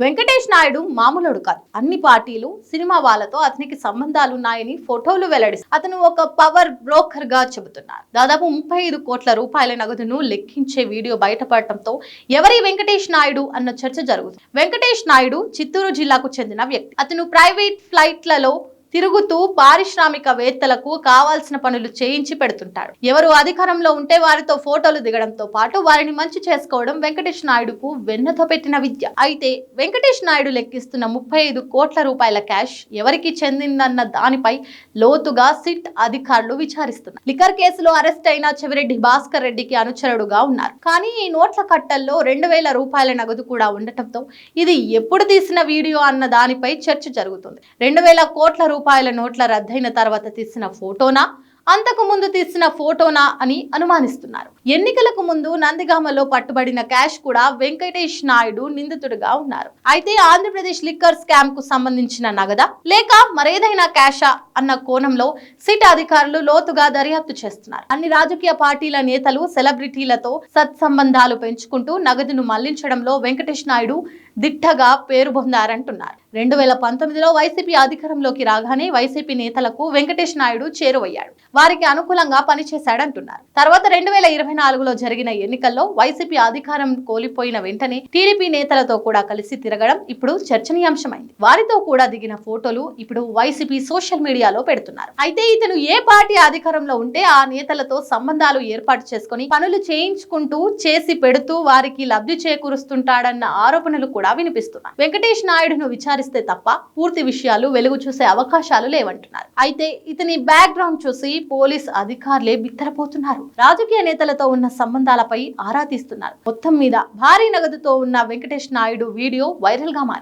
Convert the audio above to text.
వెంకటేష్ నాయుడు మామూలుడు కాదు. అన్ని పార్టీలు సినిమా వాళ్ళతో అతనికి సంబంధాలు ఉన్నాయని ఫోటోలు వెల్లడి అతను ఒక పవర్ బ్రోకర్గా చెబుతున్నారు. దాదాపు ముప్పై ఐదు కోట్ల రూపాయల నగదును లెక్కించే వీడియో బయటపడటంతో ఎవరి వెంకటేష్ నాయుడు అన్న చర్చ జరుగుతుంది. వెంకటేష్ నాయుడు చిత్తూరు జిల్లాకు చెందిన వ్యక్తి. అతను ప్రైవేట్ ఫ్లైట్లలో తిరుగుతూ పారిశ్రామికవేత్తలకు కావాల్సిన పనులు చేయించి పెడుతుంటాడు. ఎవరు అధికారంలో ఉంటే వారితో ఫోటోలు దిగడంతో పాటు వారిని మంచి చేసుకోవడం వెంకటేష్ నాయుడుకు వెన్నతో పెట్టిన విద్య. అయితే వెంకటేష్ నాయుడు లెక్కిస్తున్న ముప్పై ఐదు కోట్ల రూపాయల క్యాష్ ఎవరికి చెందిందన్న దానిపై లోతుగా సిట్ అధికారులు విచారిస్తున్నారు. లిక్కర్ కేసులో అరెస్ట్ అయిన చెవిరెడ్డి భాస్కర్ రెడ్డికి అనుచరుడుగా ఉన్నారు. కానీ ఈ నోట్ల కట్టల్లో రెండు వేల రూపాయల నగదు కూడా ఉండటంతో ఇది ఎప్పుడు తీసిన వీడియో అన్న దానిపై చర్చ జరుగుతుంది. రెండు వేల కోట్ల రూపాయల రూపాయల నోట్ల రద్దయిన తర్వాత తీసిన ఫోటోనా? అంతకు ముందు తీసిన ఫోటోనా అని అనుమానిస్తున్నారు. ఎన్నికలకు ముందు నందిగామలో పట్టుబడిన క్యాష్ కూడా వెంకటేష్ నాయుడు నిందితుడిగా ఉన్నారు. అయితే ఆంధ్రప్రదేశ్ లిక్కర్ స్కామ్కు సంబంధించిన నగదా? లేక మరేదైనా క్యాషా అన్న కోణంలో సిట్ అధికారులు లోతుగా దర్యాప్తు చేస్తున్నారు. అన్ని రాజకీయ పార్టీల నేతలు సెలబ్రిటీలతో సత్సంబంధాలు పెంచుకుంటూ నగదును మళ్ళించడంలో వెంకటేష్ నాయుడు దిట్టగా పేరు పొందారంటున్నారు రెండు వేల పంతొమ్మిదిలో వైసీపీ అధికారంలోకి రాగానే వైసీపీ నేతలకు వెంకటేష్ నాయుడు చేరువయ్యాడు. వారికి అనుకూలంగా పనిచేశాడంటున్నారు. తర్వాత రెండు వేల ఇరవై నాలుగులో జరిగిన ఎన్నికల్లో వైసీపీ అధికారం కోల్పోయిన వెంటనే టీడీపీ నేతలతో కూడా కలిసి తిరగడం ఇప్పుడు చర్చనీయాంశమైంది. వారితో కూడా దిగిన ఫోటోలు ఇప్పుడు వైసీపీ సోషల్ మీడియాలో పెడుతున్నారు. అయితే ఇతను ఏ పార్టీ అధికారంలో ఉంటే ఆ నేతలతో సంబంధాలు ఏర్పాటు చేసుకుని పనులు చేయించుకుంటూ చేసి పెడుతూ వారికి లబ్ధి చేకూరుస్తుంటాడన్న ఆరోపణలు కూడా వినిపిస్తున్నాయి. వెంకటేష్ నాయుడును విచారిస్తే తప్ప పూర్తి విషయాలు వెలుగు చూసే అవకాశాలు లేవంటున్నారు. అయితే ఇతని బ్యాక్గ్రౌండ్ చూసి పోలీస్ అధికారులే బిత్తరపోతున్నారు. రాజకీయ నేతలతో ఉన్న సంబంధాలపై ఆరా తీస్తున్నారు. మొత్తం మీద భారీ నగదుతో ఉన్న వెంకటేష్ నాయుడు వీడియో వైరల్గా మారింది.